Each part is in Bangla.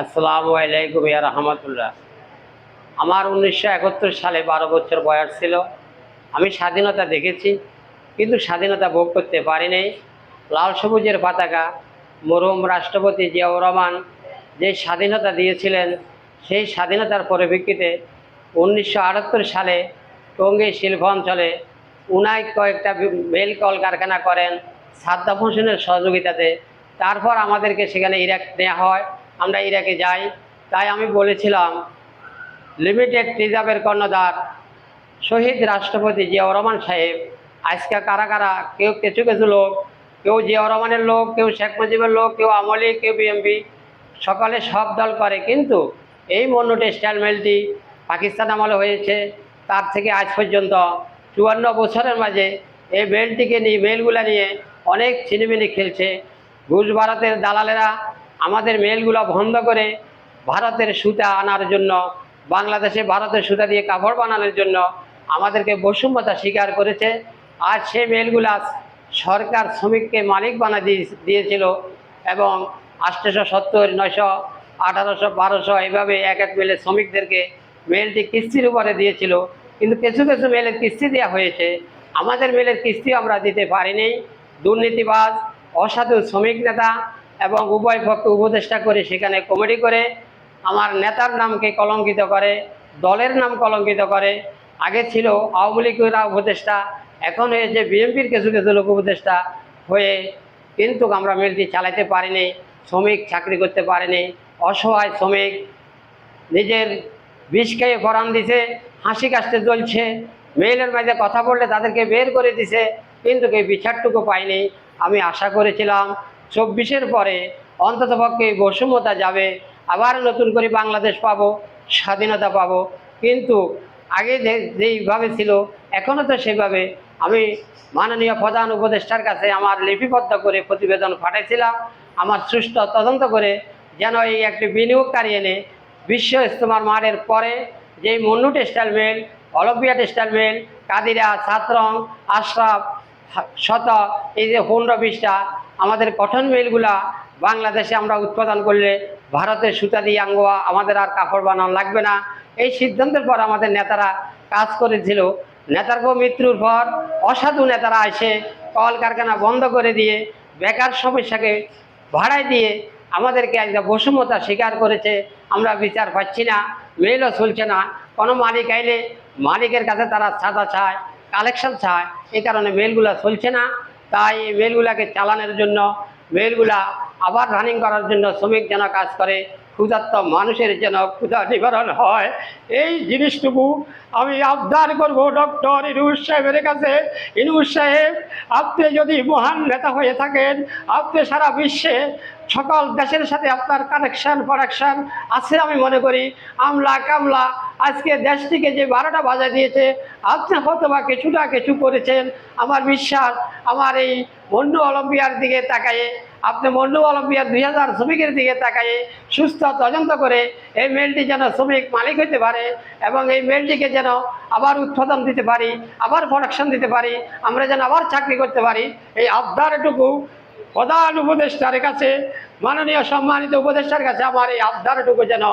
আসসালামু আলাইকুম ইয়া রহমতুল্লাহ। আমার উনিশশো একাত্তর সালে বারো বছর বয়স ছিল। আমি স্বাধীনতা দেখেছি, কিন্তু স্বাধীনতা ভোগ করতে পারিনি লাল সবুজের পতাকা, মরহুম রাষ্ট্রপতি জিয়াউর রহমান যে স্বাধীনতা দিয়েছিলেন, সেই স্বাধীনতার পরিপ্রেক্ষিতে উনিশশো আটাত্তর সালে টঙ্গী শিল্প অঞ্চলে উনাই কয়েকটা মেল কলকারখানা করেন। সাদ্দাম হোসেনের সহযোগিতাতে। তারপর আমাদেরকে সেখানে ইরাক নেওয়া হয়। আমরা ইরাকে যাই। তাই আমি বলেছিলাম লিমিটেড রিজার্ভের কর্ণধার, শহীদ রাষ্ট্রপতি জিয়াউর রহমান সাহেব, আজকে কারা কারা, কেউ কিছু কিছু লোক, কেউ জিয়াউর রহমানের লোক, কেউ শেখ মুজিবের লোক, কেউ আমলি কেউ বিএমপি সকালে সব দল করে। কিন্তু এই মন্য টেক্সটাইল মিলটি পাকিস্তান আমলে হয়েছে। তার থেকে আজ পর্যন্ত চুয়ান্ন বছরের মাঝে এই মেলটিকে নিয়ে, মেলগুলা নিয়ে অনেক ছিনিমিনি খেলছে। ঘুষ ভারতের দালালেরা আমাদের মেলগুলো বন্ধ করে ভারতের সুতা আনার জন্য, বাংলাদেশে ভারতের সুতা দিয়ে কাপড় বানানোর জন্য আমাদেরকে বৈষম্যতা স্বীকার করেছে। আর সে মেলগুলা সরকার শ্রমিককে মালিক বানা দিয়ে- দিয়েছিল এবং আটশোশো সত্তর, নয়শো, আঠারোশো, বারোশো এইভাবে এক এক মেলের শ্রমিকদেরকে মেলটি কিস্তির উপরে দিয়েছিল। কিন্তু কিছু কিছু মেলের কিস্তি দেওয়া হয়েছে। আমাদের মেলের কিস্তি আমরা দিতে পারিনি। দুর্নীতিবাজ, অসাধু শ্রমিক নেতা এবং উভয় পক্ষে উপদেষ্টা করে সেখানে কমিটি করে। আমার নেতার নামকে কলঙ্কিত করে, দলের নাম কলঙ্কিত করে। আগে ছিল আওয়ামী লীগের উপদেষ্টা, এখন হয়েছে বিএনপির কিছু কিছু লোক উপদেষ্টা হয়ে কিন্তু আমরা মিলটি চালাতে পারিনি, শ্রমিক চাকরি করতে পারেনি, অসহায় শ্রমিক, নিজের বিষ খেয়ে পরাণ দিছে, হাসি কাশতে চলছে মেয়েলের মাঝে কথা বললে তাদেরকে বের করে দিছে, কিন্তু এই বিচারটুকু পাইনি আমি আশা করেছিলাম চব্বিশের পরে অন্ততপক্ষে বৈষম্যতা যাবে, আবার নতুন করে বাংলাদেশ পাবো, স্বাধীনতা পাবো। কিন্তু আগে যেইভাবে ছিল এখনও তো সেভাবে। আমি মাননীয় প্রধান উপদেষ্টার কাছে আমার লিপিবদ্ধ করে প্রতিবেদন পাঠাইছিলাম। আমার সুষ্ঠু তদন্ত করে যেন এই একটি বিনিয়োগকারী এনে বিশ্ব ইস্তেমার মাঠের পরে যেই Mannu textile mill Olympia textile কাদিরা ছাত্রং আশরাফ, শত, এই যে পনেরো বিশটা আমাদের কঠন মিলগুলা বাংলাদেশে আমরা উৎপাদন করলে ভারতের সুতা দিয়ে আঙ্গোয়া আমাদের আর কাপড় বানানো লাগবে না। এই সিদ্ধান্তের পর আমাদের নেতারা কাজ করেছিল। নেতার মৃত্যুর পর অসাধু নেতারা এসে কল কারখানা বন্ধ করে দিয়ে বেকার সমস্যাকে ভাড়ায় দিয়ে আমাদেরকে একটা বৈষম্যতা স্বীকার করেছে। আমরা বিচার পাচ্ছি না, মেলও চলছে না। কোনো মালিক আইলে মালিকের কাছে তারা সাদা চায়, কালেকশন চায়। এই কারণে মেলগুলো চলছে না। তাই এই মেলগুলাকে চালানোর জন্য মেলগুলা আবার রানিং করার জন্য শ্রমিক যেন কাজ করে। ক্ষুধার্ত মানুষের যেন ক্ষুধা নিবারণ হয়, এই জিনিসটুকু আমি আবদার করব ডক্টর ইনুস সাহেবের কাছে। ইনুস সাহেব, আপনি যদি মহান নেতা হয়ে থাকেন, আপনি সারা বিশ্বে সকল দেশের সাথে আপনার কানেকশন প্রোডাকশন আছে আমি মনে করি। আমলা কামলা, আজকে দেশটিকে যে বারোটা বাজায় দিয়েছে, আপনি হয়তো বা কিছুটা কিছু করেছেন। আমার বিশ্বাস, আমার এই মন্ডু অলিম্পিয়ার দিকে তাকায়ে আপনি মন্ডু অলিম্পিয়ার দুই হাজার শ্রমিকের দিকে তাকায়ে সুস্থ, তদন্ত করে এই মেলটি যেন শ্রমিক মালিক হতে পারে এবং এই মেলটিকে যেন আবার উৎপাদন দিতে পারি, আবার প্রোডাকশন দিতে পারি, আমরা যেন আবার চাকরি করতে পারি। এই আবদারটুকু প্রধান উপদেষ্টার কাছে, মাননীয় সম্মানিত উপদেষ্টার কাছে আমার এই আবদারটুকু যেন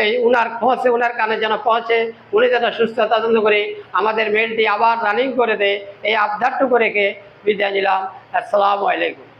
এই উনার পৌঁছে, উনার কানে যেন পৌঁছে, উনি যেন সুস্থ, তদন্ত করে আমাদের মেলটি আবার রানিং করে দেয়। এই আবদারটুকু রেখে বিদায় নিলাম। আসসালামু আলাইকুম।